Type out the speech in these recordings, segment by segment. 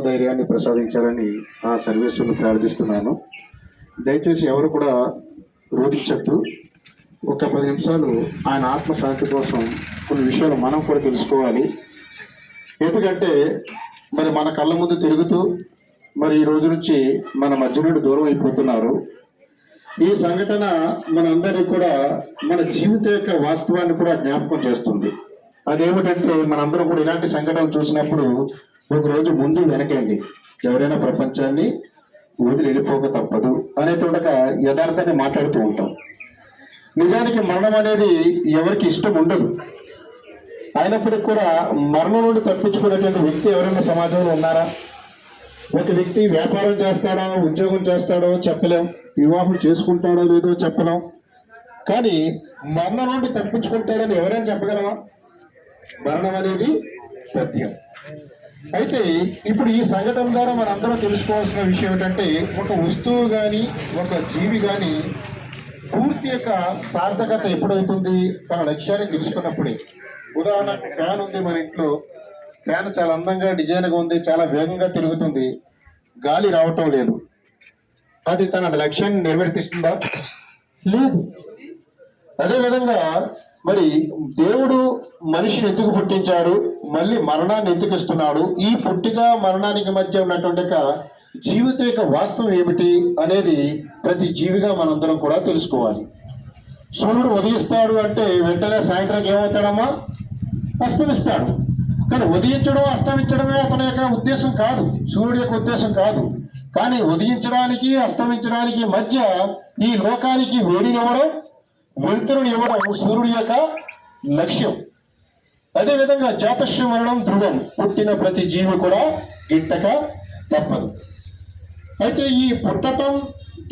ధైర్యాన్ని ప్రసాదించాలని ఆ సర్వీసును ప్రార్థిస్తున్నాను. దయచేసి ఎవరు కూడా రోధించద్దు. ఒక పది నిమిషాలు ఆయన ఆత్మశాంతి కోసం కొన్ని విషయాలు మనం కూడా తెలుసుకోవాలి. ఎందుకంటే మరి మన కళ్ళ ముందు తిరుగుతూ మరి ఈ రోజు నుంచి మన మధ్య నుండి దూరం అయిపోతున్నారు. ఈ సంఘటన మనందరికీ కూడా మన జీవిత యొక్క వాస్తవాన్ని కూడా జ్ఞాపకం చేస్తుంది. అదేమిటంటే మనందరం కూడా ఇలాంటి సంఘటనలు చూసినప్పుడు ఒకరోజు ముందు వెనకండి ఎవరైనా ప్రపంచాన్ని వదిలి వెళ్ళిపోక తప్పదు అనేటువంటి ఒక యథార్థాన్ని మాట్లాడుతూ ఉంటాం. నిజానికి మరణం అనేది ఎవరికి ఇష్టం ఉండదు. అయినప్పటికీ కూడా మరణం నుండి తప్పించుకునేటువంటి వ్యక్తి ఎవరైనా సమాజంలో ఉన్నారా? ఒక వ్యక్తి వ్యాపారం చేస్తాడో ఉద్యోగం చేస్తాడో చెప్పలేం. వివాహం చేసుకుంటాడో లేదో చెప్పలేం. కానీ మరణం నుండి తప్పించుకుంటాడని ఎవరైనా చెప్పగలమా? మరణం అనేది సత్యం. అయితే ఇప్పుడు ఈ సంఘటన ద్వారా మనందరం తెలుసుకోవాల్సిన విషయం ఏంటంటే ఒక వస్తువు కానీ ఒక జీవి కానీ పూర్తి యొక్క సార్థకత ఎప్పుడవుతుంది? తన లక్ష్యాన్ని తెలుసుకున్నప్పుడే. ఉదాహరణ ఫ్యాన్ ఉంది మన ఇంట్లో. ఫ్యాన్ చాలా అందంగా డిజైన్గా ఉంది చాలా వేగంగా తిరుగుతుంది. గాలి రావటం లేదు. అది తన లక్ష్యాన్ని నిర్వర్తిస్తుందా? లేదు. అదేవిధంగా మరి దేవుడు మనిషిని ఎందుకు పుట్టించాడు? మళ్ళీ మరణాన్ని ఎందుకు ఇస్తున్నాడు? ఈ పుట్టిక మరణానికి మధ్య ఉన్నటువంటి జీవితం యొక్క వాస్తవం ఏమిటి అనేది ప్రతి జీవిగా మనందరం కూడా తెలుసుకోవాలి. సూర్యుడు ఉదయిస్తాడు అంటే వెంటనే సాయంత్రం ఏమవుతాడమ్మా? అస్తమిస్తాడు. కానీ ఉదయించడం అస్తమించడమే అతని యొక్క ఉద్దేశం కాదు. సూర్యుడి యొక్క ఉద్దేశం కాదు. కానీ ఉదయించడానికి అస్తమించడానికి మధ్య ఈ లోకానికి వేడినివ్వడం వెలుతురుని ఇవ్వడం సూర్యుడి యొక్క లక్ష్యం. అదేవిధంగా జాతస్యం మరణం దృఢం పుట్టిన ప్రతి జీవి కూడా గిట్టక తప్పదు. అయితే ఈ పుట్టటం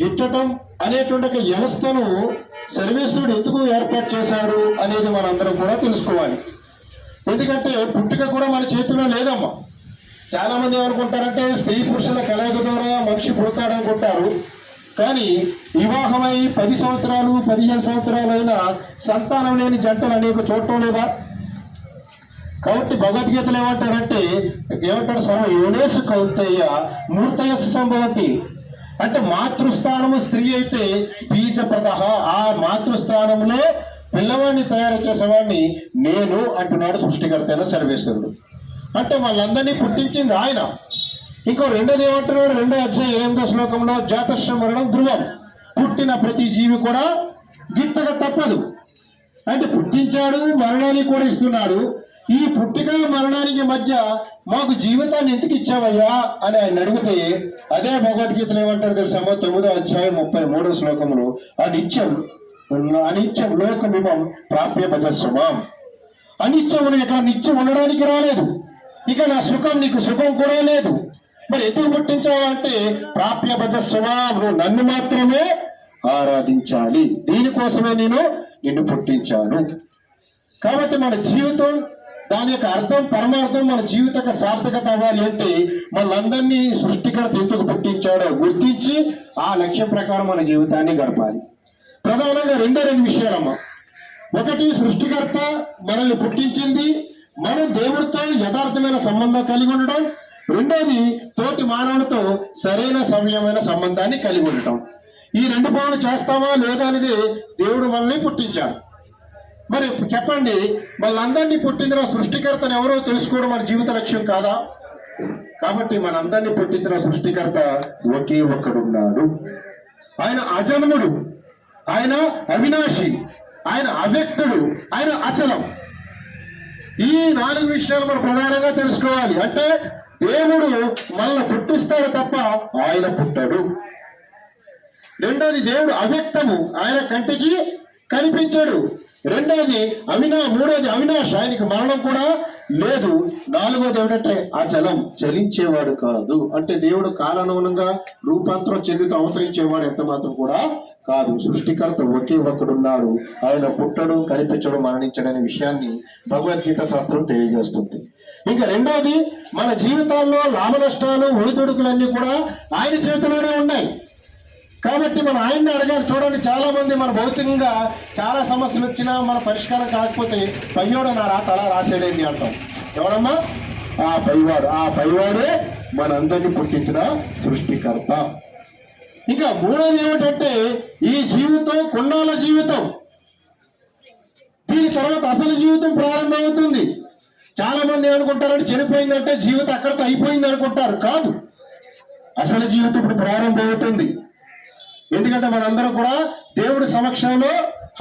గిట్టటం అనేటువంటి వ్యవస్థను సర్వేశ్వరుడు ఎందుకు ఏర్పాటు చేశాడు అనేది మనందరం కూడా తెలుసుకోవాలి. ఎందుకంటే పుట్టుక కూడా మన చేతిలో లేదమ్మా. చాలా మంది ఏమనుకుంటారంటే స్త్రీ పురుషుల కలయిక ద్వారా మనిషి పుడతాడు అనుకుంటారు కానీ వివాహమై పది సంవత్సరాలు పదిహేను సంవత్సరాలు సంతానం లేని జంటలు అనేక చూడటం లేదా కాబట్టి భగవద్గీతలు ఏమంటారంటే ఏమంటారు సర్వ యోనేసు కౌతయ్య మూర్తయస్సు సంభవతి. అంటే మాతృస్థానము స్త్రీ అయితే బీజప్రద ఆ మాతృస్థానంలో పిల్లవాడిని తయారు చేసేవాడిని నేను అంటున్నాడు సృష్టికర్త సర్వేశ్వరుడు. అంటే వాళ్ళందరినీ పుట్టించింది ఆయన. ఇంకో రెండోది ఏమంటున్నాడు రెండో అధ్యాయం ఎనిమిదో శ్లోకంలో జాతశ్ర మరణం ధ్రువం. పుట్టిన ప్రతి జీవి కూడా గిట్టక తప్పదు. అంటే పుట్టించాడు మరణాన్ని కూడా ఇస్తున్నాడు. ఈ పుట్టిక మరణానికి మధ్య మాకు జీవితాన్ని ఎందుకు ఇచ్చావయ్యా అని ఆయన అడిగితే అదే భగవద్గీతలు ఏమంటారు తెలుసా? తొమ్మిదో అధ్యాయం ముప్పై మూడో శ్లోకములు అనిత్యం అనిత్యం లోకమిమం ప్రాప్య భజస్వమం అనిత్యం ఇక్కడ నిత్యం ఉండడానికి రాలేదు. ఇక నా సుఖం నీకు సుఖం కూడా లేదు. మరి ఎందుకు పుట్టించావంటే ప్రాప్య భజస్వమం నువ్వు నన్ను మాత్రమే ఆరాధించాలి. దీనికోసమే నేను నిన్ను పుట్టించాను. కాబట్టి మన జీవితం దాని యొక్క అర్థం పరమార్థం మన జీవిత సార్థకత అవ్వాలి అంటే మనందరినీ సృష్టికర్త ఎందుకు పుట్టించాడో గుర్తించి ఆ లక్ష్యం ప్రకారం మన జీవితాన్ని గడపాలి. ప్రధానంగా రెండో రెండు విషయాలమ్మా. ఒకటి సృష్టికర్త మనల్ని పుట్టించింది. మనం దేవుడితో యథార్థమైన సంబంధం కలిగి ఉండడం. రెండోది తోటి మానవుడితో సరైన సమయమైన సంబంధాన్ని కలిగి ఉండటం. ఈ రెండు పనులు చేస్తామా లేదా అనేది దేవుడు మనల్ని పుట్టించాడు. మరి చెప్పండి వాళ్ళందరినీ పుట్టించిన సృష్టికర్తను ఎవరో తెలుసుకోవడం మన జీవిత లక్ష్యం కాదా? కాబట్టి మనందరినీ పుట్టించిన సృష్టికర్త ఒకే ఒక్కడున్నాడు. ఆయన అజన్ముడు ఆయన అవినాశి ఆయన అవ్యక్తుడు ఆయన అచలం. ఈ నాలుగు విషయాలు మనం ప్రధానంగా తెలుసుకోవాలి. అంటే దేవుడు మనల్ని పుట్టిస్తాడు తప్ప ఆయన పుట్టాడు. రెండోది దేవుడు అవ్యక్తము. ఆయన కంటికి కనిపించాడు. రెండోది అవినా మూడోది అవినాష్ ఆయనకి మరణం కూడా లేదు. నాలుగోది ఏమిటంటే ఆ జలం చలించేవాడు కాదు. అంటే దేవుడు కాలానుగుణంగా రూపాంతరం చెందుతూ అవతరించేవాడు ఎంత మాత్రం కూడా కాదు. సృష్టికర్త ఒకే ఒక్కడున్నాడు. ఆయన పుట్టడు మరణించడం మరణించడనే విషయాన్ని భగవద్గీత శాస్త్రం తెలియజేస్తుంది. ఇంకా రెండవది మన జీవితాల్లో లాభ నష్టాలు ఒడిదొడుకులన్నీ కూడా ఆయన చేతిలోనే ఉన్నాయి. కాబట్టి మనం ఆయన్ని అడగాలి. చూడండి చాలామంది మన భౌతికంగా చాలా సమస్యలు వచ్చినా మన పరిష్కారం కాకపోతే పయ్యోడు నా రాత అలా రాసేడేంటి అంటాం. ఎవడమ్మా ఆ పైవాడు. ఆ పైవాడే మనందరినీ పుట్టించిన సృష్టికర్త. ఇంకా మూడోది ఏమిటంటే ఈ జీవితం కుండాల జీవితం. దీని తర్వాత అసలు జీవితం ప్రారంభమవుతుంది. చాలా మంది ఏమనుకుంటారంటే చనిపోయిందంటే జీవితం అక్కడితో అయిపోయింది అనుకుంటారు. కాదు. అసలు జీవితం ఇప్పుడు ప్రారంభమవుతుంది. ఎందుకంటే మనందరం కూడా దేవుడి సమక్షంలో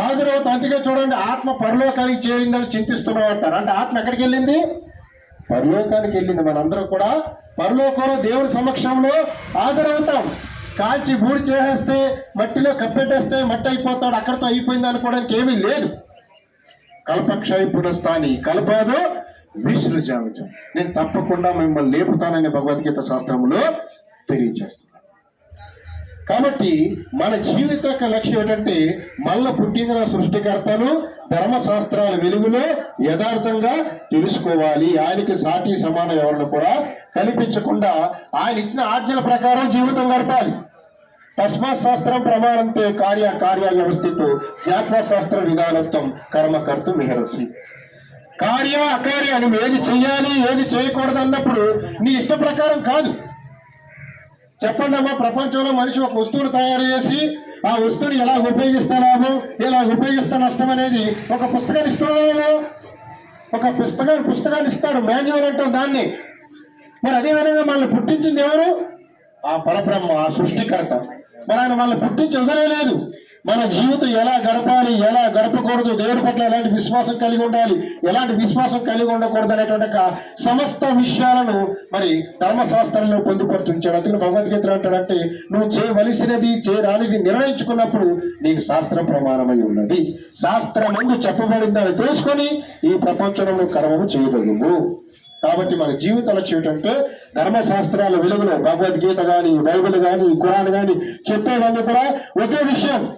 హాజరవుతాం. అందుకే చూడండి ఆత్మ పరలోకానికి చేరిందని చింతిస్తున్నాం అంటారు. అంటే ఆత్మ ఎక్కడికి వెళ్ళింది? పరలోకానికి వెళ్ళింది. మనందరం కూడా పరలోకంలో దేవుడి సమక్షంలో హాజరవుతాం. కాల్చి బూడి చేసేస్తే మట్టిలో కప్పెట్టేస్తే మట్టి అయిపోతాడు. అక్కడితో అయిపోయింది అనుకోవడానికి ఏమీ లేదు. కల్పక్షయ పునస్థాని కల్పాదు విసృజామితం నేను తప్పకుండా మిమ్మల్ని లేపుతానని భగవద్గీత శాస్త్రంలో తెలియజేస్తున్నాను కాబట్టి మన జీవిత యొక్క లక్ష్యం ఏంటంటే మళ్ళా పుట్టిన సృష్టికర్తను ధర్మశాస్త్రాల వెలుగులో యథార్థంగా తెలుసుకోవాలి. ఆయనకి సాటి సమానం ఎవరిని కూడా కల్పించకుండా ఆయన ఇచ్చిన ఆజ్ఞల ప్రకారం జీవితం గడపాలి. తస్మాత్ శాస్త్రం ప్రమాణంతో కార్య కార్య వ్యవస్థతో జ్ఞాత్వ శాస్త్ర విధానత్వం కర్మకర్తు మిహరసి కార్య అకార్య నువ్వు ఏది చెయ్యాలి ఏది చేయకూడదు అన్నప్పుడు నీ ఇష్ట ప్రకారం కాదు. చెప్పండి అమ్మా ప్రపంచంలో మనిషి ఒక వస్తువును తయారు చేసి ఆ వస్తువుని ఎలా ఉపయోగిస్తా లాభం ఎలా ఉపయోగిస్తా నష్టం అనేది ఒక పుస్తకాన్ని ఇస్తున్నాడు ఒక పుస్తకాన్ని పుస్తకాన్ని ఇస్తాడు మాన్యువల్ అంటాం దాన్ని. మరి అదే విధంగా మనల్ని పుట్టించింది ఎవరు? ఆ పరబ్రహ్మ ఆ సృష్టికర్త. మరి ఆయన మనల్ని పుట్టించి వదలలేదు. మన జీవితం ఎలా గడపాలి ఎలా గడపకూడదు దేవుడి పట్ల ఎలాంటి విశ్వాసం కలిగి ఉండాలి ఎలాంటి విశ్వాసం కలిగి ఉండకూడదు అనేటువంటి సమస్త విషయాలను మరి ధర్మశాస్త్రంలో పొందుపరుచుంచాడు అందుకని భగవద్గీత అంటాడంటే నువ్వు చేయవలసినది చేయరానిది నిర్ణయించుకున్నప్పుడు నీకు శాస్త్రం ప్రమాణమై ఉన్నది. శాస్త్రమందు చెప్పబడిందని తెలుసుకొని ఈ ప్రపంచంలో కర్మము చేయగలవు కాబట్టి మన జీవిత లక్ష్యం ఏంటంటే ధర్మశాస్త్రాల వెలుగులో భగవద్గీత కానీ బైబిల్ కానీ ఖురాన్ కానీ చెప్పేవన్నీ కూడా ఒకే విషయం.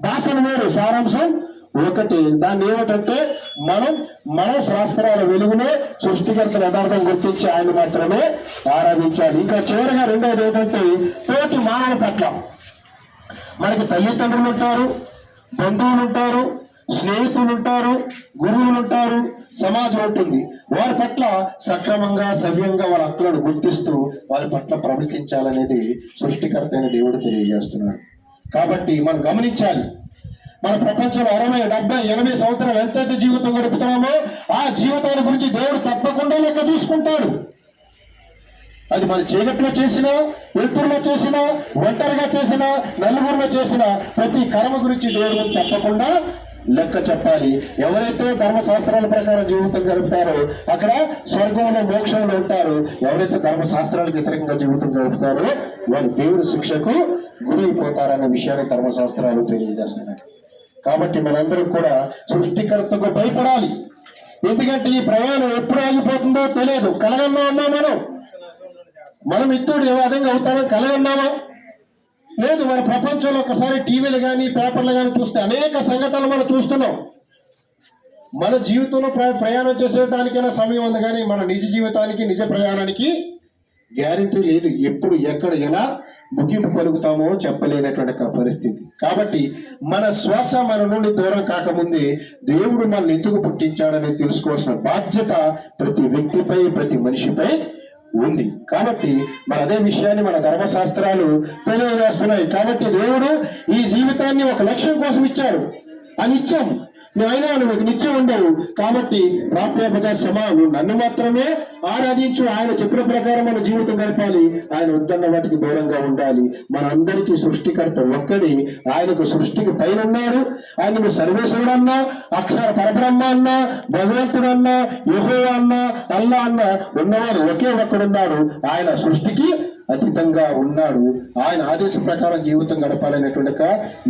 భాషను వేరు సారాంశం. ఒకటి దాన్ని ఏమిటంటే మనం మన శాస్త్రాల వెలుగునే సృష్టికర్తల యథార్థం గుర్తించి ఆయన మాత్రమే ఆరాధించాలి ఇంకా చివరిగా రెండవది ఏంటంటే తోటి మానవ పట్ల. మనకి తల్లిదండ్రులు ఉంటారు బంధువులు ఉంటారు స్నేహితులు ఉంటారు గురువులు ఉంటారు సమాజం ఉంటుంది. వారి పట్ల సక్రమంగా సవ్యంగా వాళ్ళ హక్కులను గుర్తిస్తూ వారి పట్ల ప్రవర్తించాలనేది సృష్టికర్త అయిన దేవుడు తెలియజేస్తున్నాడు. కాబట్టి మనం గమనించాలి. మన ప్రపంచంలో అరవై డెబ్బై ఎనభై సంవత్సరాలు ఎంతైతే జీవితం గడుపుతున్నామో ఆ జీవితాల గురించి దేవుడు తప్పకుండా లెక్క చూసుకుంటాడు. అది మన చీకట్లో చేసినా వెలుతురులో చేసినా ఒంటరిగా చేసినా నలుగురిలో చేసినా ప్రతి కర్మ గురించి దేవుడు తప్పకుండా లెక్క చెప్పాలి. ఎవరైతే ధర్మశాస్త్రాల ప్రకారం జీవితం గడుపుతారో అక్కడ స్వర్గంలో మోక్షంలో ఉంటారు. ఎవరైతే ధర్మశాస్త్రాలకు వ్యతిరేకంగా జీవితం గడుపుతారో వారు దేవుడి శిక్షకు గురి విషయాన్ని ధర్మశాస్త్రాలు తెలియజేస్తున్నాయి. కాబట్టి మనందరం కూడా సృష్టికర్తకు భయపడాలి. ఎందుకంటే ఈ ప్రయాణం ఎప్పుడు ఆగిపోతుందో తెలియదు. కలగన్నా ఉన్నా మనం? మనం మిత్రుడు ఏ విధంగా అవుతామో కలగన్నామా? లేదు మన ప్రపంచంలో ఒకసారి టీవీలు కానీ పేపర్లు కానీ చూస్తే అనేక సంఘటనలు మనం చూస్తున్నాం. మన జీవితంలో ప్రయాణం చేసే దానికైనా సమయం ఉంది కానీ మన నిజ జీవితానికి నిజ ప్రయాణానికి గ్యారంటీ లేదు ఎప్పుడు ఎక్కడ ఎలా ముగింపు పలుకుతామో చెప్పలేనటువంటి పరిస్థితి. కాబట్టి మన శ్వాస మన నుండి దూరం కాకముందే దేవుడు మనల్ని ఎందుకు పుట్టించాడని తెలుసుకోవాల్సిన బాధ్యత ప్రతి వ్యక్తిపై ప్రతి మనిషిపై ఉంది. కాబట్టి మన అదే విషయాన్ని మన ధర్మశాస్త్రాలు తెలియజేస్తున్నాయి. కాబట్టి దేవుడు ఈ జీవితాన్ని ఒక లక్ష్యం కోసం ఇచ్చాడు. అని ఇచ్చాము అయినా నువ్వు నిత్యం ఉండవు. కాబట్టి ప్రాప్యాపజ సమాను నన్ను మాత్రమే ఆరాధించు. ఆయన చెప్పిన ప్రకారం మన జీవితం గడపాలి. ఆయన వద్దన్న వాటికి దూరంగా ఉండాలి. మన అందరికీ సృష్టికర్త ఒక్కడి. ఆయనకు సృష్టికి పైన ఉన్నాడు ఆయనకు సర్వేశ్వరుడు అన్నా అక్షర పరబ్రహ్మ అన్నా భగవంతుడు అన్నా యహో అన్నా అల్లా అన్నా ఉన్నవాడు ఒకే ఒక్కడున్నాడు. ఆయన సృష్టికి అతీతంగా ఉన్నాడు. ఆయన ఆదేశ ప్రకారం జీవితం గడపాలనేటువంటి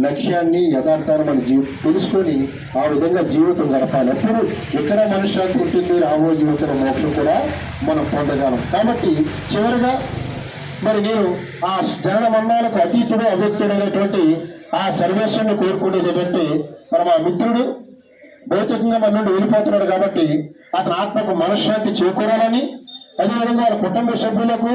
లక్ష్యాన్ని యథార్థాన్ని మన జీవి తెలుసుకొని ఆ విధంగా జీవితం గడపాలి. అప్పుడు ఎక్కడ మనశ్శాంతి ఉంటుంది రాబో జీవితంలో మోక్షం కూడా మనం పొందగలం. కాబట్టి చివరిగా మరి నేను ఆ జనన మరణాలకు అతీతుడు అవ్యక్తుడైనటువంటి ఆ సర్వేశ్వరుని కోరుకునేది ఏంటంటే మరి మా మిత్రుడు భౌతికంగా మన నుండి వెళ్ళిపోతున్నాడు కాబట్టి అతని ఆత్మకు మనశ్శాంతి చేకూరాలని అదేవిధంగా వారి కుటుంబ సభ్యులకు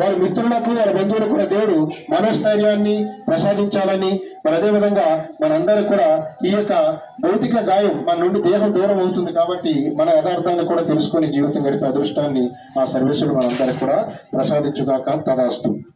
వారి మిత్రులకు వారి బంధువులకు కూడా దేవుడు మనోస్థైర్యాన్ని ప్రసాదించాలని మరి అదేవిధంగా మనందరూ కూడా ఈ యొక్క భౌతిక గాయం మన నుండి దేహం దూరం అవుతుంది కాబట్టి మన యథార్థాన్ని కూడా తెలుసుకుని జీవితం గడిపే అదృష్టాన్ని ఆ సర్వీసులు మనందరికి కూడా ప్రసాదించుగాక తదాస్తు.